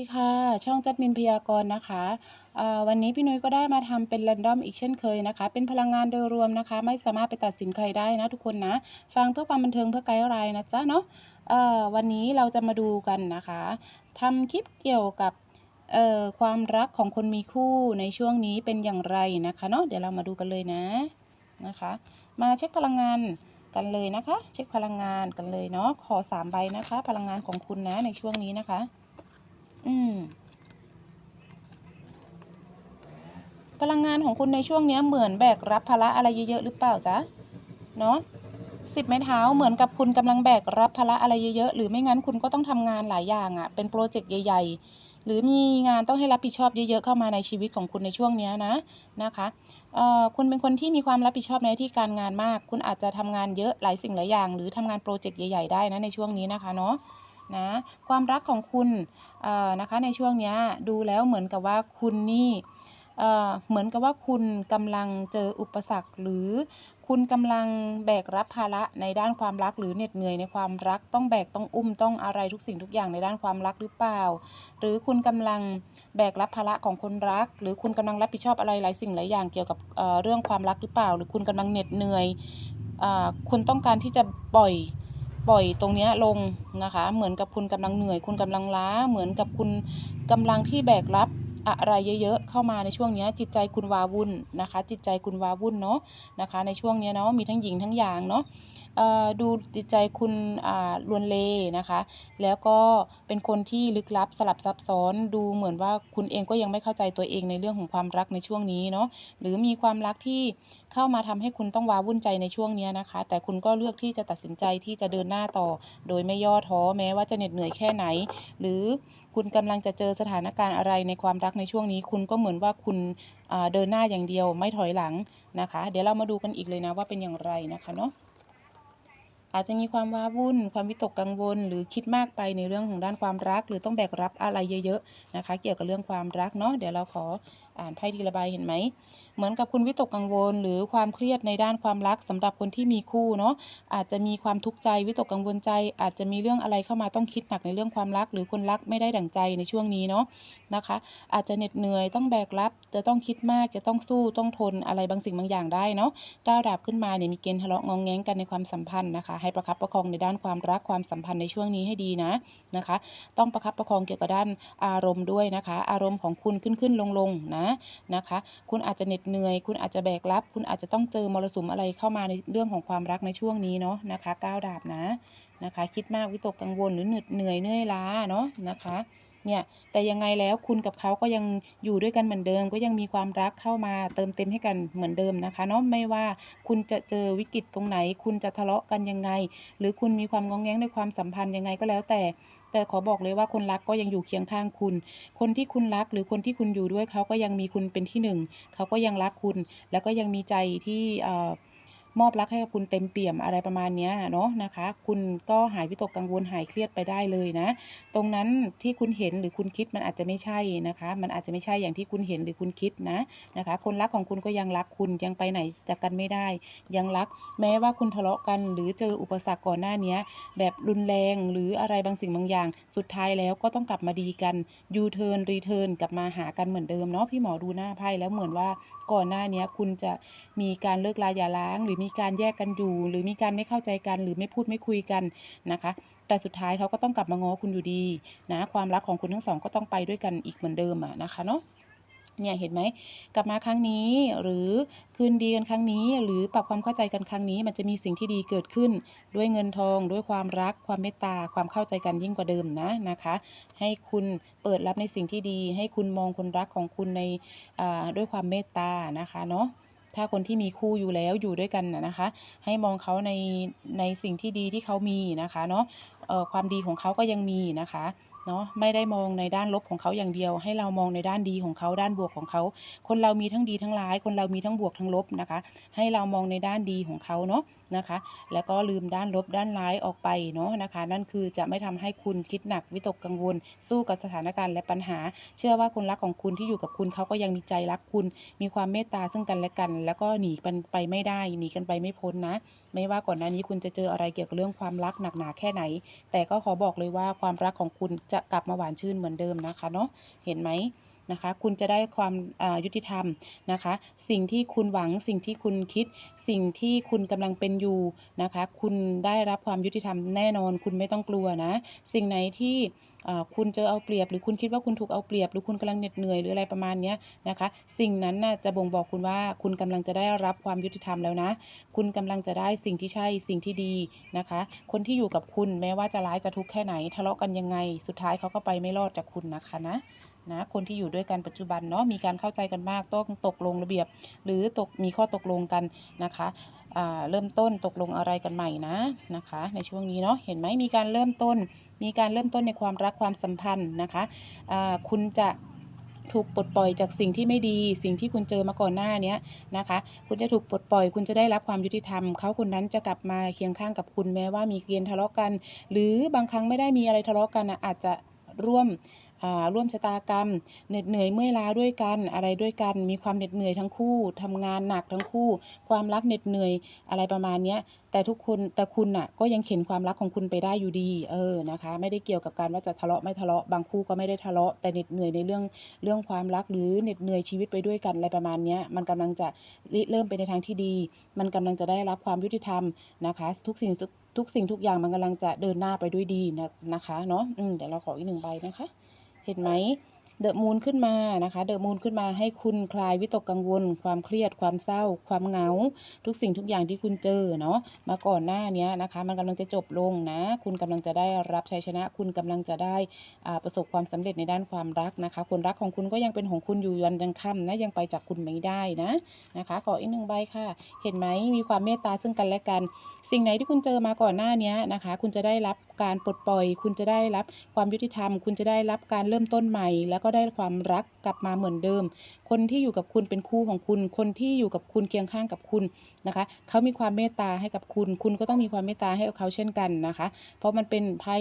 ดีค่ะ ช่องจัดมินพยากรณ์นะคะวันนี้พี่นุ้ยก็ได้มาทำเป็นแรนดอมอีกเช่นเคยนะคะ เป็นพลังงานโดยรวมนะคะ ไม่สามารถไปตัดสินใครได้นะทุกคนนะ ฟังเพื่อความบันเทิงเพื่อไกด์ไลน์นะจ๊ะเนาะวันนี้เราจะมาดูกันนะคะทำคลิปเกี่ยวกับความรักของคนมีคู่ในช่วงนี้เป็นอย่างไรนะคะเนาะเดี๋ยวเรามาดูกันเลยนะนะคะ มาเช็คพลังงานกันเลยนะคะ เช็คพลังงานกันเลยเนาะขอสามใบนะคะ พลังงานของคุณนะในช่วงนี้นะคะ อืมพลังงานของคุณในช่วงนี้เหมือนแบกรับภาระอะไรเยอะๆหรือเปล่าจ๊ะเนาะสิบไม้เท้าเหมือนกับคุณกำลังแบกรับภาระอะไรเยอะๆหรือไม่งั้นคุณก็ต้องทำงานหลายอย่างอะ่ะ เป็นโปรเจกต์ใหญ่ๆ หรือมีงานต้องให้รับผิดชอบเยอะๆเข้ามาในชีวิตของคุณในช่วงนี้นะนะคะเอ่อคุณเป็นคนที่มีความรับผิดชอบในที่การงานมาก คุณอาจจะทำงานเยอะหลายสิ่งหลายอย่าง หรือทำงานโปรเจกต์ใหญ่ๆได้นะในช่วงนี้นะคะเนาะ นะความรักของคุณนะคะในช่วงนี้ดูแล้วเหมือนกับว่าคุณนี่เเหมือนกับว่าคุณกำลังเจออุปสรรค หรือคุณกำลังแบกรับภาระในด้านความรักหรือเหน็ดเหนื่อยในความรักต้องแบกต้องอุ้มต้องอะไรทุกสิ่งทุกอย่างในด้านความรักหรือเปล่า หรือคุณกำลังแบกรับภาระของคนรัก หรือคุณกำลังรับผิดชอบอะไรหลายสิ่งหลายอย่างเกี่ยวกับเเรื่องความรักหรือเปล่า หรือคุณกำลังเหน็ดเหนื่อยอคุณต้องการที่จะปล่อย ปล่อยตรงนี้ลงนะคะ เหมือนกับคุณกำลังเหนื่อย คุณกำลังล้า เหมือนกับคุณกำลังที่แบกรับอะไรเยอะๆ เข้ามาในช่วงนี้จิตใจคุณวาวุ่นนะคะ จิตใจคุณวาวุ่นเนาะนะคะ ในช่วงนี้เนาะมีทั้งหญิงทั้งอยางเนาะ ดูจิตใจคุณลวนเลนะคะ แล้วก็เป็นคนที่ลึกลับสลับซับซ้อน ดูเหมือนว่าคุณเองก็ยังไม่เข้าใจตัวเองในเรื่องของความรักในช่วงนี้เนาะหรือมีความรักที่เข้ามาทำให้คุณต้องว้าวุ่นใจในช่วงเนี้ยนะคะ แต่คุณก็เลือกที่จะตัดสินใจที่จะเดินหน้าต่อ โดยไม่ย่อท้อแม้ว่าจะเหน็ดเหนื่อยแค่ไหน หรือคุณกำลังจะเจอสถานการณ์อะไรในความรักในช่วงนี้ คุณก็เหมือนว่าคุณเดินหน้าอย่างเดียวไม่ถอยหลังนะคะ เดี๋ยวเรามาดูกันอีกเลยนะว่าเป็นอย่างไรนะคะเนาะ อาจจะมีความว้าวุ่น ความวิตกกังวล หรือคิดมากไปในเรื่องของด้านความรัก หรือต้องแบกรับอะไรเยอะๆนะคะ เกี่ยวกับเรื่องความรักเนาะเดี๋ยวเราขอ อ่านไพ่ทีละใบเห็นไหม เหมือนกับคุณวิตกกังวล หรือความเครียดในด้านความรักสำหรับคนที่มีคู่เนาะอาจจะมีความทุกข์ใจวิตกกังวลใจ อาจจะมีเรื่องอะไรเข้ามาต้องคิดหนักในเรื่องความรัก หรือคนรักไม่ได้ดั่งใจในช่วงนี้เนาะนะคะ อาจจะเหน็ดเหนื่อยต้องแบกรับ จะต้องคิดมากจะต้องสู้ต้องทนอะไรบางสิ่งบางอย่างได้เนาะก้าวดาบขึ้นมาเนี่ยมีเกณฑ์ทะเลาะงองแงงกันในความสัมพันธ์นะคะ ให้ประคับประคองในด้านความรักความสัมพันธ์ในช่วงนี้ให้ดีนะนะคะ ต้องประคับประคองเกี่ยวกับด้านอารมณ์ด้วยนะคะ อารมณ์ของคุณขึ้นขึ้นลงลงนะนะคะ คุณอาจจะเหน็ดเหนื่อย คุณอาจจะแบกรับ คุณอาจจะต้องเจอมรสุมอะไรเข้ามาในเรื่องของความรักในช่วงนี้เนาะนะคะก้าวดาบนะนะคะ คิดมากวิตกกังวลหรือเหนื่อยเหนื่อยเนื่อยล้าเนาะนะคะเนี่ยแต่ยังไงแล้วคุณกับเขาก็ยังอยู่ด้วยกันเหมือนเดิม ก็ยังมีความรักเข้ามาเติมเต็มให้กันเหมือนเดิมนะคะเนาะไม่ว่าคุณจะเจอวิกฤตตรงไหน คุณจะทะเลาะกันยังไง หรือคุณมีความงองแงงในความสัมพันธ์ยังไงก็แล้วแต่ แต่ขอบอกเลยว่าคนรักก็ยังอยู่เคียงข้างคุณ คนที่คุณรักหรือคนที่คุณอยู่ด้วยเขาก็ยังมีคุณเป็นที่หนึ่งเขาก็ยังรักคุณ แล้วก็ยังมีใจที่ มอบรักให้กับคุณเต็มเปี่ยมอะไรประมาณนี้เนาะนะคะ คุณก็หายวิตกกังวลหายเครียดไปได้เลยนะ ตรงนั้นที่คุณเห็นหรือคุณคิดมันอาจจะไม่ใช่นะคะ มันอาจจะไม่ใช่อย่างที่คุณเห็นหรือคุณคิดนะนะคะ คนรักของคุณก็ยังรักคุณยังไปไหนจากกันไม่ได้ ยังรัก แม้ว่าคุณทะเลาะกัน หรือเจออุปสรรคก่อนหน้านี้แบบรุนแรงหรืออะไรบางสิ่งบางอย่าง สุดท้ายแล้วก็ต้องกลับมาดีกันยูเทิร์นรีเทิร์นกลับมาหากันเหมือนเดิมเนาะพี่หมอดูหน้าไพ่แล้วเหมือนว่าก่อนหน้านี้คุณจะมีการเลิกลาอย่าร้างหรือมีการแยกกันอยู่ หรือมีการไม่เข้าใจกัน หรือไม่พูดไม่คุยกันนะคะ แต่สุดท้ายเขาก็ต้องกลับมาง้อคุณอยู่ดีนะความรักของคุณทั้งสองก็ต้องไปด้วยกันอีกเหมือนเดิมอะนะคะเนาะเนี่ยเห็นไหมกลับมาครั้งนี้หรือคืนดีกันครั้งนี้ หรือปรับความเข้าใจกันครั้งนี้ มันจะมีสิ่งที่ดีเกิดขึ้น ด้วยเงินทอง ด้วยความรัก ความเมตตา ความเข้าใจกันยิ่งกว่าเดิมนะนะคะ ให้คุณเปิดรับในสิ่งที่ดี ให้คุณมองคนรักของคุณในด้วยความเมตตานะคะเนาะ ถ้าคนที่มีคู่อยู่แล้วอยู่ด้วยกันนะนะคะ ให้มองเขาในในสิ่งที่ดีที่เขามีนะคะเนาะความดีของเขาก็ยังมีนะคะเนาะไม่ได้มองในด้านลบของเขาอย่างเดียว ให้เรามองในด้านดีของเขาด้านบวกของเขา คนเรามีทั้งดีทั้งร้าย คนเรามีทั้งบวกทั้งลบนะคะ ให้เรามองในด้านดีของเขาเนาะ นะคะ แล้วก็ลืมด้านลบด้านร้ายออกไปเนาะนะคะ นั่นคือจะไม่ทำให้คุณคิดหนักวิตกกังวล สู้กับสถานการณ์และปัญหา เชื่อว่าคนรักของคุณที่อยู่กับคุณเขาก็ยังมีใจรักคุณ มีความเมตตาซึ่งกันและกัน แล้วก็หนีกันไปไม่ได้หนีกันไปไม่พ้นนะ ไม่ว่าก่อนหน้านี้คุณจะเจออะไรเกี่ยวกับเรื่องความรักหนักหนาแค่ไหน แต่ก็ขอบอกเลยว่าความรักของคุณจะกลับมาหวานชื่นเหมือนเดิมนะคะเนาะเห็นไหม นะคะ คุณจะได้ความยุติธรรมนะคะ สิ่งที่คุณหวังสิ่งที่คุณคิด สิ่งที่คุณกำลังเป็นอยู่นะคะ คุณได้รับความยุติธรรมแน่นอน คุณไม่ต้องกลัวนะ สิ่งไหนที่คุณเจอเอาเปรียบ หรือคุณคิดว่าคุณถูกเอาเปรียบ หรือคุณกำลังเหน็ดเหนื่อยหรืออะไรประมาณนี้นะคะ สิ่งนั้นน่ะจะบ่งบอกคุณว่าคุณกำลังจะได้รับความยุติธรรมแล้วนะ คุณกำลังจะได้สิ่งที่ใช่สิ่งที่ดีนะคะ คนที่อยู่กับคุณแม้ว่าจะร้ายจะทุกข์แค่ไหนทะเลาะกันยังไง สุดท้ายเขาก็ไปไม่รอดจากคุณนะคะนะ นะ คนที่อยู่ด้วยกันปัจจุบันเนาะมีการเข้าใจกันมากต้องตกลงระเบียบ หรือตกมีข้อตกลงกันนะคะเริ่มต้นตกลงอะไรกันใหม่นะนะคะ ในช่วงนี้เนาะเห็นไหมมีการเริ่มต้น มีการเริ่มต้นในความรักความสัมพันธ์นะคะคุณจะถูกปลดปล่อยจากสิ่งที่ไม่ดี สิ่งที่คุณเจอมาก่อนหน้านี้นะคะ คุณจะถูกปลดปล่อย คุณจะได้รับความยุติธรรม เขาคนนั้นจะกลับมาเคียงข้างกับคุณแม้ว่ามีเกณฑ์ทะเลาะกัน หรือบางครั้งไม่ได้มีอะไรทะเลาะกันนะอาจจะร่วม ร่วมชะตากรรม เหน็ดเหนื่อยเมื่อยล้าด้วยกัน อะไรด้วยกัน มีความเหน็ดเหนื่อยทั้งคู่ทำงานหนักทั้งคู่ ความรักเหน็ดเหนื่อยอะไรประมาณเนี้ยแต่ทุกคนแต่คุณน่ะก็ยังเข็นความรักของคุณไปได้อยู่ดี เออนะคะ ไม่ได้เกี่ยวกับการว่าจะทะเลาะไม่ทะเลาะบางคู่ก็ไม่ได้ทะเลาะแต่เหน็ดเหนื่อยในเรื่องเรื่องความรักหรือเหน็ดเหนื่อยชีวิตไปด้วยกันอะไรประมาณเนี้ยมันกำลังจะเริ่มไปในทางที่ดี มันกำลังจะได้รับความยุติธรรมนะคะ ทุกสิ่งทุกสิ่งทุกอย่างมันกำลังจะเดินหน้าไปด้วยดีนะนะคะเนาะเดี๋ยวเราขออีกหนึ่งใบนะคะ เห็นไหม เดอะมูนขึ้นมานะคะเดอะมูนขึ้นมาให้คุณคลายวิตกกังวล ความเครียด ความเศร้า ความเหงา ทุกสิ่งทุกอย่างที่คุณเจอเนาะมาก่อนหน้านี้นะคะ มันกำลังจะจบลงนะ คุณกำลังจะได้รับชัยชนะ คุณกำลังจะได้อ่าประสบความสำเร็จในด้านความรักนะคะ คนรักของคุณก็ยังเป็นของคุณอยู่ยันยังค่ำนะยังไปจากคุณไม่ได้นะนะคะ ขออีกหนึ่งใบค่ะ เห็นไหมมีความเมตตาซึ่งกันและกัน สิ่งไหนที่คุณเจอมาก่อนหน้านี้นะคะ คุณจะได้รับการปลดปล่อย คุณจะได้รับความยุติธรรม คุณจะได้รับการเริ่มต้นใหม่แล้วก็ได้ความรักกลับมาเหมือนเดิม คนที่อยู่กับคุณเป็นคู่ของคุณ คนที่อยู่กับคุณเคียงข้างกับคุณนะคะเขามีความเมตตาให้กับคุณ คุณก็ต้องมีความเมตตาให้กับเขาเช่นกันนะคะ เพราะมันเป็นไพ่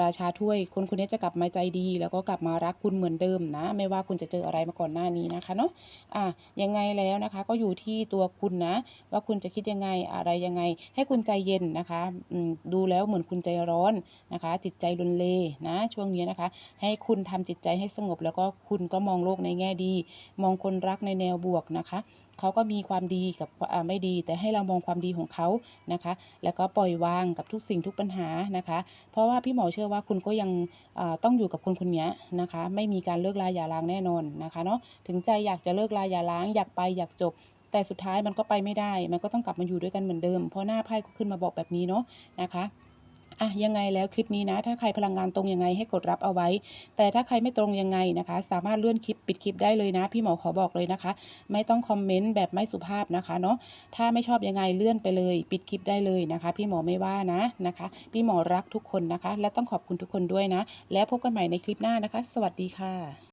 ราชาถ้วย คนคนนี้จะกลับมาใจดี แล้วก็กลับมารักคุณเหมือนเดิมนะ ไม่ว่าคุณจะเจออะไรมาก่อนหน้านี้นะคะเนาะอะยังไงแล้วนะคะ ก็อยู่ที่ตัวคุณนะ ว่าคุณจะคิดยังไงอะไรยังไง ให้คุณใจเย็นนะคะอืมดูแล้วเหมือนคุณใจร้อนนะคะ จิตใจรุนเลนะ ช่วงนี้นะคะ ให้คุณทำจิตใจให้สงบแล้วก็คุณก็มองโลกในแง่ดี มองคนรักในแนวบวกนะคะ เขาก็มีความดีกับไม่ดี แต่ให้เรามองความดีของเขานะคะ แล้วก็ปล่อยวางกับทุกสิ่งทุกปัญหานะคะ เพราะว่าพี่หมอเชื่อว่าคุณก็ยังต้องอยู่กับคนคนนี้นะคะ ไม่มีการเลิกลาอย่าร้างแน่นอนนะคะเนาะถึงใจอยากจะเลิกลาอย่าร้าง อยากไปอยากจบแต่สุดท้ายมันก็ไปไม่ได้ มันก็ต้องกลับมาอยู่ด้วยกันเหมือนเดิม เพราะหน้าไพ่ก็ขึ้นมาบอกแบบนี้เนาะนะคะ อะยังไงแล้วคลิปนี้นะ ถ้าใครพลังงานตรงยังไงให้กดรับเอาไว้ แต่ถ้าใครไม่ตรงยังไงนะคะ สามารถเลื่อนคลิปปิดคลิปได้เลยนะ พี่หมอขอบอกเลยนะคะ ไม่ต้องคอมเมนต์แบบไม่สุภาพนะคะเนาะถ้าไม่ชอบยังไงเลื่อนไปเลย ปิดคลิปได้เลยนะคะ พี่หมอไม่ว่านะนะคะ พี่หมอรักทุกคนนะคะ และต้องขอบคุณทุกคนด้วยนะ แล้วพบกันใหม่ในคลิปหน้านะคะ สวัสดีค่ะ